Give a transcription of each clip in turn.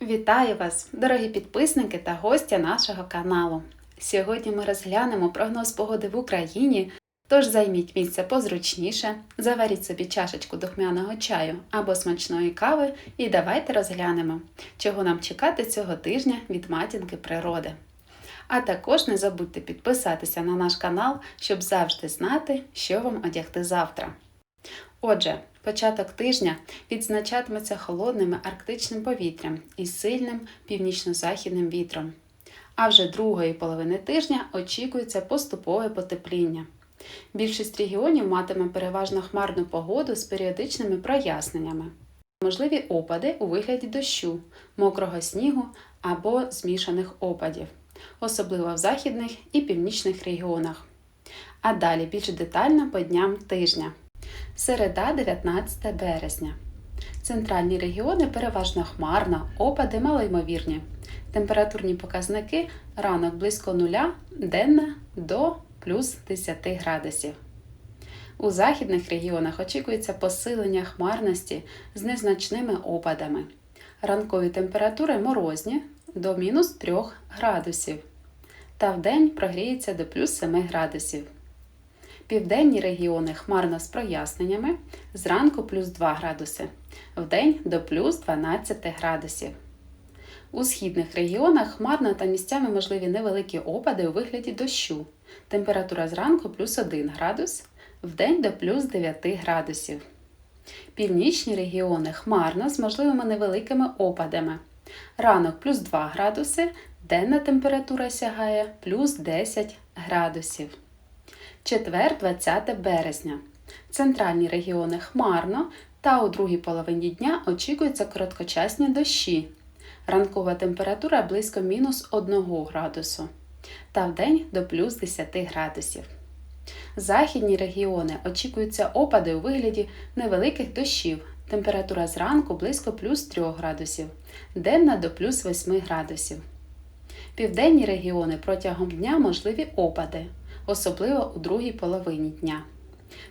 Вітаю вас, дорогі підписники та гості нашого каналу. Сьогодні ми розглянемо прогноз погоди в Україні, тож займіть місце позручніше, заваріть собі чашечку духмяного чаю або смачної кави і давайте розглянемо, чого нам чекати цього тижня від матінки природи. А також не забудьте підписатися на наш канал, щоб завжди знати, що вам одягти завтра. Отже, початок тижня відзначатиметься холодним арктичним повітрям і сильним північно-західним вітром. А вже другої половини тижня очікується поступове потепління. Більшість регіонів матиме переважно хмарну погоду з періодичними проясненнями. Можливі опади у вигляді дощу, мокрого снігу або змішаних опадів, особливо в західних і північних регіонах. А далі більш детально по дням тижня. Середа 19 березня. Центральні регіони переважно хмарно, опади малоймовірні. Температурні показники ранок близько нуля, денна до плюс 10 градусів. У західних регіонах очікується посилення хмарності з незначними опадами. Ранкові температури морозні до мінус 3 градусів. Та вдень прогріється до плюс 7 градусів. Південні регіони хмарно з проясненнями, зранку плюс 2 градуси, вдень до плюс 12 градусів. У східних регіонах хмарно та місцями можливі невеликі опади у вигляді дощу. Температура зранку плюс 1 градус, вдень до плюс 9 градусів. Північні регіони хмарно з можливими невеликими опадами. Ранок плюс 2 градуси, денна температура сягає плюс 10 градусів. Четвер, 20 березня. Центральні регіони хмарно та у другій половині дня очікуються короткочасні дощі. Ранкова температура близько мінус 1 градусу та вдень до плюс 10 градусів. Західні регіони очікуються опади у вигляді невеликих дощів. Температура зранку близько плюс 3 градусів, денна до плюс 8 градусів. Південні регіони протягом дня можливі опади особливо у другій половині дня.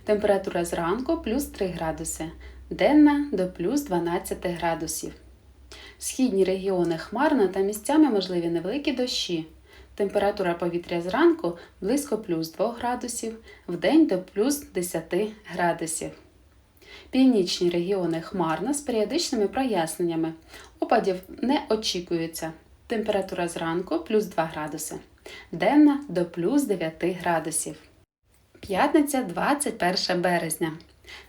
Температура зранку плюс 3 градуси, денна до плюс 12 градусів. Східні регіони хмарно та місцями можливі невеликі дощі. Температура повітря зранку близько плюс 2 градусів, вдень до плюс 10 градусів. Північні регіони хмарно з періодичними проясненнями. Опадів не очікується. Температура зранку плюс 2 градуси денна до плюс 9 градусів. П'ятниця 21 березня.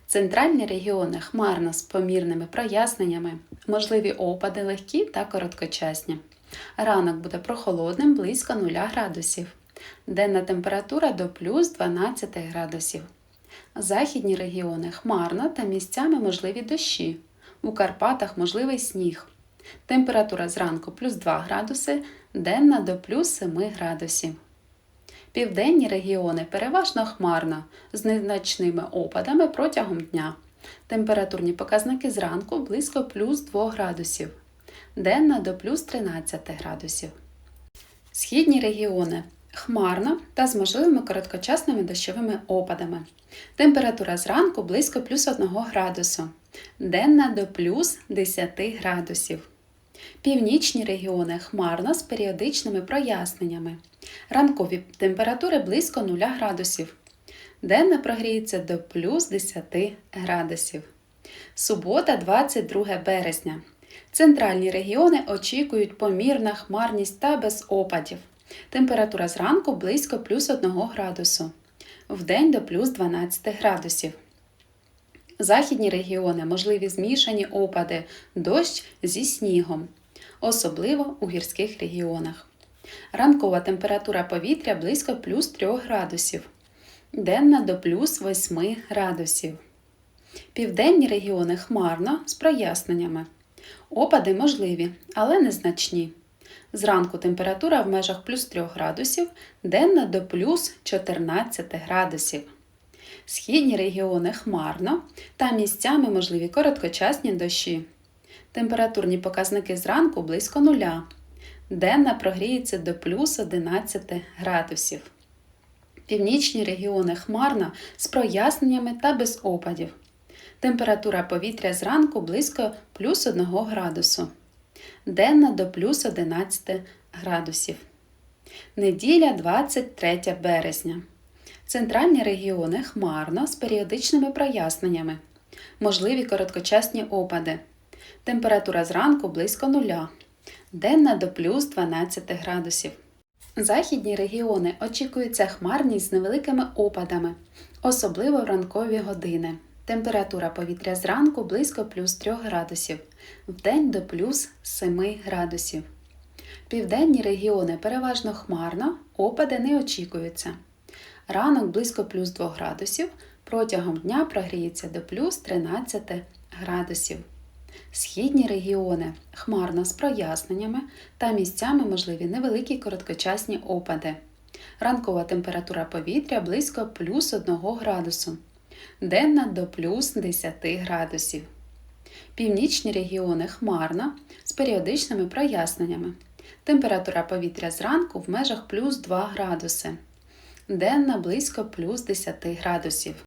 Центральні регіони хмарно з помірними проясненнями, можливі опади легкі та короткочасні. Ранок буде прохолодним близько 0 градусів. Денна температура до плюс 12 градусів. Західні регіони хмарно та місцями можливі дощі. У Карпатах можливий сніг. Температура зранку плюс 2 градуси, денна до плюс 7 градусів. Південні регіони переважно хмарно, з незначними опадами протягом дня. Температурні показники зранку близько плюс 2 градусів, денна до плюс 13 градусів. Східні регіони хмарно та з можливими короткочасними дощовими опадами. Температура зранку близько плюс 1 градусу, денна до плюс 10 градусів. Північні регіони хмарно з періодичними проясненнями. Ранкові температури близько 0 градусів. Денна прогріється до плюс 10 градусів. Субота, 22 березня. Центральні регіони очікують помірна хмарність та без опадів. Температура зранку близько плюс 1 градусу. Вдень до плюс 12 градусів. Західні регіони можливі змішані опади, дощ зі снігом, особливо у гірських регіонах. Ранкова температура повітря близько плюс 3 градусів, денна до плюс 8 градусів. Південні регіони хмарно з проясненнями. Опади можливі, але незначні. Зранку температура в межах плюс 3 градусів, денна до плюс 14 градусів. Східні регіони хмарно та місцями можливі короткочасні дощі. Температурні показники зранку близько нуля. Денна прогріється до плюс 11 градусів. Північні регіони хмарно з проясненнями та без опадів. Температура повітря зранку близько плюс 1 градусу. денна до плюс 11 градусів. Неділя 23 березня. Центральні регіони хмарно з періодичними проясненнями. Можливі короткочасні опади. Температура зранку близько нуля. Денна до плюс 12 градусів. Західні регіони очікується хмарність з невеликими опадами, особливо в ранкові години. Температура повітря зранку близько плюс 3 градусів, вдень до плюс 7 градусів. Південні регіони переважно хмарно, опади не очікуються. Ранок близько плюс 2 градусів, протягом дня прогріється до плюс 13 градусів. Східні регіони хмарно з проясненнями та місцями можливі невеликі короткочасні опади. Ранкова температура повітря близько плюс 1 градусу, денна до плюс 10 градусів. Північні регіони хмарно з періодичними проясненнями. Температура повітря зранку в межах плюс 2 градуси, денна близько плюс 10 градусів.